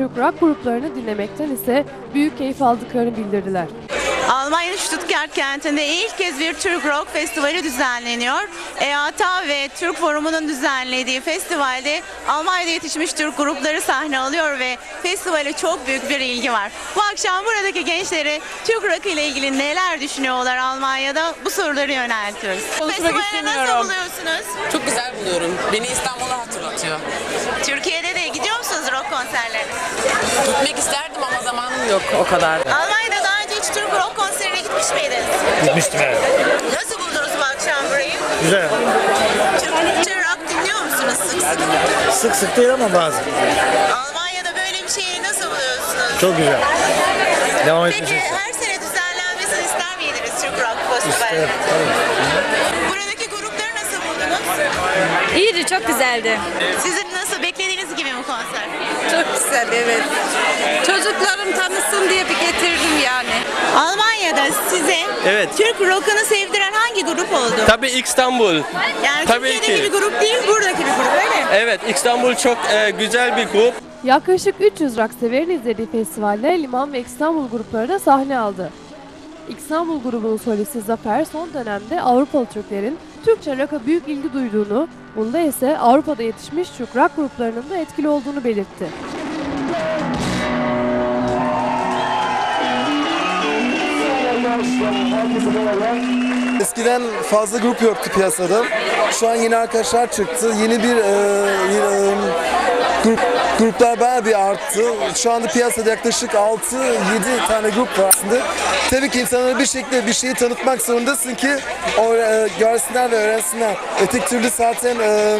Türk rock gruplarını dinlemekten ise büyük keyif aldıklarını bildirdiler. Almanya'nın Stuttgart kentinde ilk kez bir Türk Rock Festivali düzenleniyor. EATA ve Türk Forumu'nun düzenlediği festivalde Almanya'da yetişmiş Türk grupları sahne alıyor ve festivale çok büyük bir ilgi var. Bu akşam buradaki gençlere Türk Rock ile ilgili neler düşünüyorlar Almanya'da bu soruları yöneltiyoruz. Konuşmak Festivali nasıl istemiyorum. buluyorsunuz? Çok güzel buluyorum. Beni İstanbul'a hatırlatıyor. Türkiye'de de gidiyor musunuz rock konserlerine? Gitmek isterdim ama zamanım yok o kadar. Almanya'da daha önce hiç Türk rock konserine gitmiş miydiniz? Gitmiştim evet. Nasıl buldunuz bu akşam burayı? Güzel. Türkçe rock dinliyor musunuz sık sık? Sık sık değil ama bazen. Almanya'da böyle bir şeyi nasıl buluyorsunuz? Çok güzel. Devam Peki isterim. her sene düzenlenmesini ister miydiniz Türk Rock Festivali? Tabii. Buradaki grupları nasıl buldunuz? İyiydi, çok güzeldi. Sizin nasıl beklediğiniz konser? Çok güzel, evet. Çocuklarım tanısın diye bir getirdim yani. Almanya'da size Evet. Türk rock'ını sevdiren hangi grup oldu? Tabii İstanbul. Yani tabii Türkiye'deki ki. bir grup değil, buradaki bir grup öyle mi? Evet, İstanbul çok e, güzel bir grup. Yaklaşık 300 rock severin izlediği festivalde Liman ve İstanbul grupları da sahne aldı. İstanbul grubunun solisti Zafer son dönemde Avrupalı Türklerin Türkçe rock'a büyük ilgi duyduğunu, bunda ise Avrupa'da yetişmiş Türk rock gruplarının da etkili olduğunu belirtti. Eskiden fazla grup yoktu piyasada. Şu an yeni arkadaşlar çıktı. Yeni bir e, e, grup gruplar bayağı bir arttı. Şu anda piyasada yaklaşık 6-7 tane grup var aslında. Tabii ki insanlara bir şekilde bir şeyi tanıtmak zorundasın ki o e, görsünler ve öğrensinler. Öteki türlü zaten e,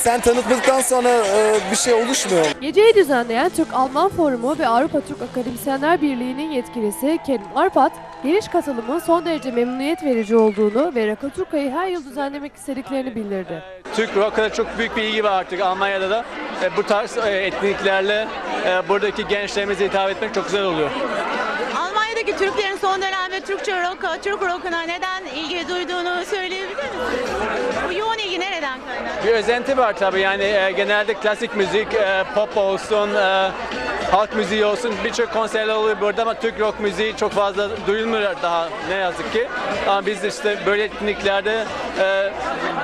sen tanıtmadıktan sonra e, bir şey oluşmuyor. Geceyi düzenleyen Türk-Alman Forumu ve Avrupa Türk Akademisyenler Birliği'nin yetkilisi Kerim Arpat, geniş katılımın son derece memnuniyet verici olduğunu ve Rakaturka'yı her yıl düzenlemek istediklerini bildirdi. Türk rock'a çok büyük bir ilgi var artık Almanya'da da. E, bu tarz e, etkinliklerle e, buradaki gençlerimize hitap etmek çok güzel oluyor. Almanya'daki Türklerin son dönemde Türkçe rock'a, Türk rock'una neden ilgi duyduğunu söyleyebilir misiniz? Bu yoğun ilgi nereden kaynaklı? Bir özenti var tabii yani e, genelde klasik müzik, e, pop olsun, e, halk müziği olsun birçok konserler oluyor burada ama Türk rock müziği çok fazla duyulmuyor daha ne yazık ki. Ama biz işte böyle etkinliklerde e,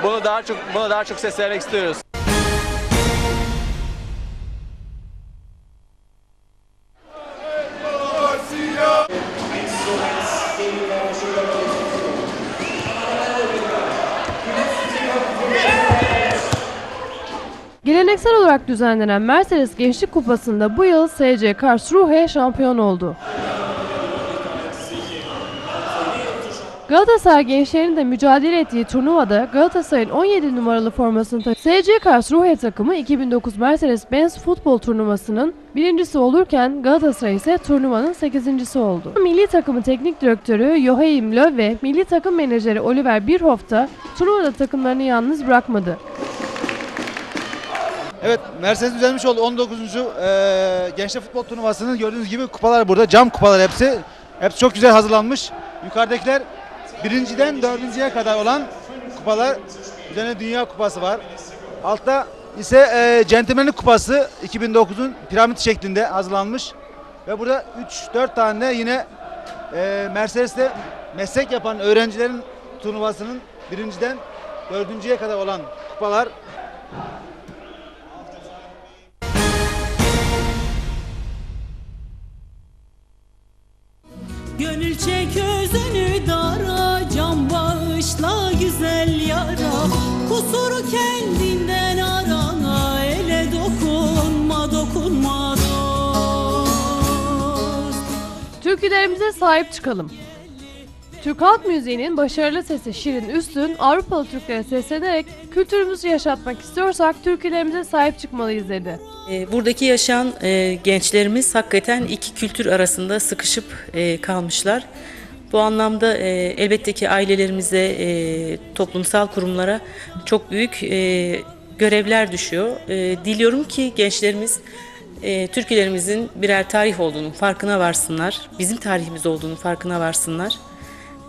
bunu daha çok bunu daha çok seslenmek istiyoruz. Geleneksel olarak düzenlenen Mercedes Gençlik Kupası'nda bu yıl SC Karlsruhe şampiyon oldu. Galatasaray gençlerinin de mücadele ettiği turnuvada Galatasaray'ın 17 numaralı formasını taşıyan SC Karlsruhe takımı 2009 Mercedes-Benz futbol turnuvasının birincisi olurken Galatasaray ise turnuvanın 8. oldu. Milli takımı teknik direktörü Joachim Löw ve milli takım menajeri Oliver Bierhoff da turnuvada takımlarını yalnız bırakmadı. Evet, Mercedes düzenlemiş oldu 19. eee Gençler Futbol Turnuvası'nın gördüğünüz gibi kupalar burada. Cam kupalar hepsi. Hepsi çok güzel hazırlanmış. Yukarıdakiler birinciden dördüncüye kadar olan kupalar. Üzerine Dünya Kupası var. Altta ise eee Centilmenlik Kupası 2009'un piramit şeklinde hazırlanmış. Ve burada 3-4 tane yine eee Mercedes'te meslek yapan öğrencilerin turnuvasının birinciden dördüncüye kadar olan kupalar Gönül çek özünü dara Can bağışla güzel yara Kusuru kendinden arana Ele dokunma dokunma dost Türkülerimize sahip çıkalım. Türk halk müziğinin başarılı sesi Şirin Üstün, Avrupalı Türklere seslenerek kültürümüzü yaşatmak istiyorsak türkülerimize sahip çıkmalıyız dedi. E, Buradaki yaşayan e, gençlerimiz hakikaten iki kültür arasında sıkışıp e, kalmışlar. Bu anlamda e, elbette ki ailelerimize, toplumsal kurumlara çok büyük görevler düşüyor. Diliyorum ki gençlerimiz türkülerimizin birer tarih olduğunu farkına varsınlar. Bizim tarihimiz olduğunu farkına varsınlar.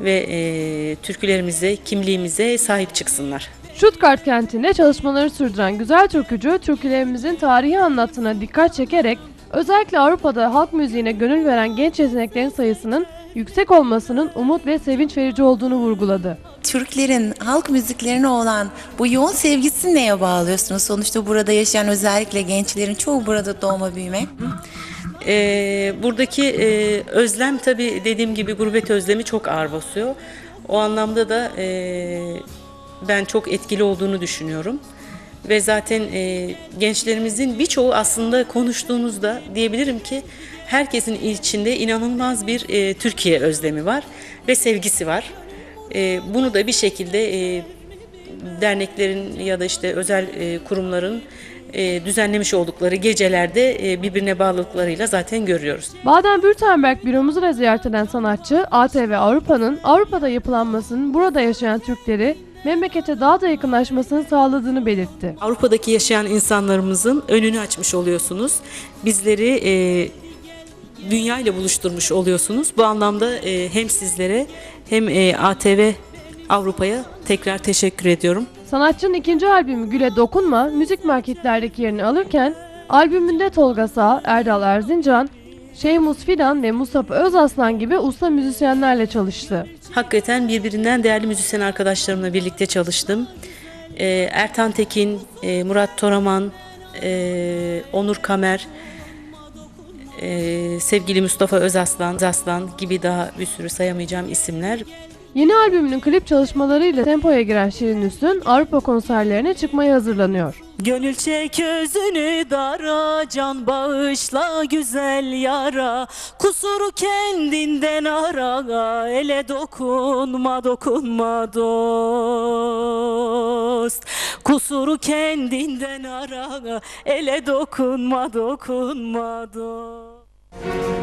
Ve e, türkülerimize, kimliğimize sahip çıksınlar. Stuttgart kentinde çalışmaları sürdüren güzel türkücü, türkülerimizin tarihi anlattığına dikkat çekerek Özellikle Avrupa'da halk müziğine gönül veren genç yeteneklerin sayısının yüksek olmasının umut ve sevinç verici olduğunu vurguladı. Türklerin halk müziklerine olan bu yoğun sevgisini neye bağlıyorsunuz? Sonuçta burada yaşayan özellikle gençlerin çoğu burada doğma büyüme. Ee, buradaki e, özlem tabii dediğim gibi gurbet özlemi çok ağır basıyor. O anlamda da e, ben çok etkili olduğunu düşünüyorum. Ve zaten e, gençlerimizin birçoğu aslında konuştuğunuzda diyebilirim ki herkesin içinde inanılmaz bir e, Türkiye özlemi var ve sevgisi var. E, bunu da bir şekilde e, derneklerin ya da işte özel e, kurumların e, düzenlemiş oldukları gecelerde e, birbirine bağlılıklarıyla zaten görüyoruz. Baden-Württemberg büromuzu da ziyaret eden sanatçı, ATV Avrupa'nın Avrupa'da yapılanmasının burada yaşayan Türkleri memlekete daha da yakınlaşmasını sağladığını belirtti. Avrupa'daki yaşayan insanlarımızın önünü açmış oluyorsunuz. Bizleri e, dünya ile buluşturmuş oluyorsunuz. Bu anlamda e, hem sizlere hem e, ATV Avrupa'ya tekrar teşekkür ediyorum. Sanatçının ikinci albümü Güle Dokunma müzik marketlerdeki yerini alırken albümünde Tolga Sağ, Erdal Erzincan, Şeymus Fidan ve Mustafa Özaslan gibi usta müzisyenlerle çalıştı. Hakikaten birbirinden değerli müzisyen arkadaşlarımla birlikte çalıştım. E, Ertan Tekin, e, Murat Toraman, e, Onur Kamer, e, sevgili Mustafa Özaslan, Zaslan gibi daha bir sürü sayamayacağım isimler. Yeni albümünün klip çalışmalarıyla tempoya giren Şirin Üstün Avrupa konserlerine çıkmaya hazırlanıyor. Gönül çek özünü dara Can bağışla güzel yara. Kusuru kendinden ara Ele dokunma dokunma dost. Kusuru kendinden ara Ele dokunma dokunma dost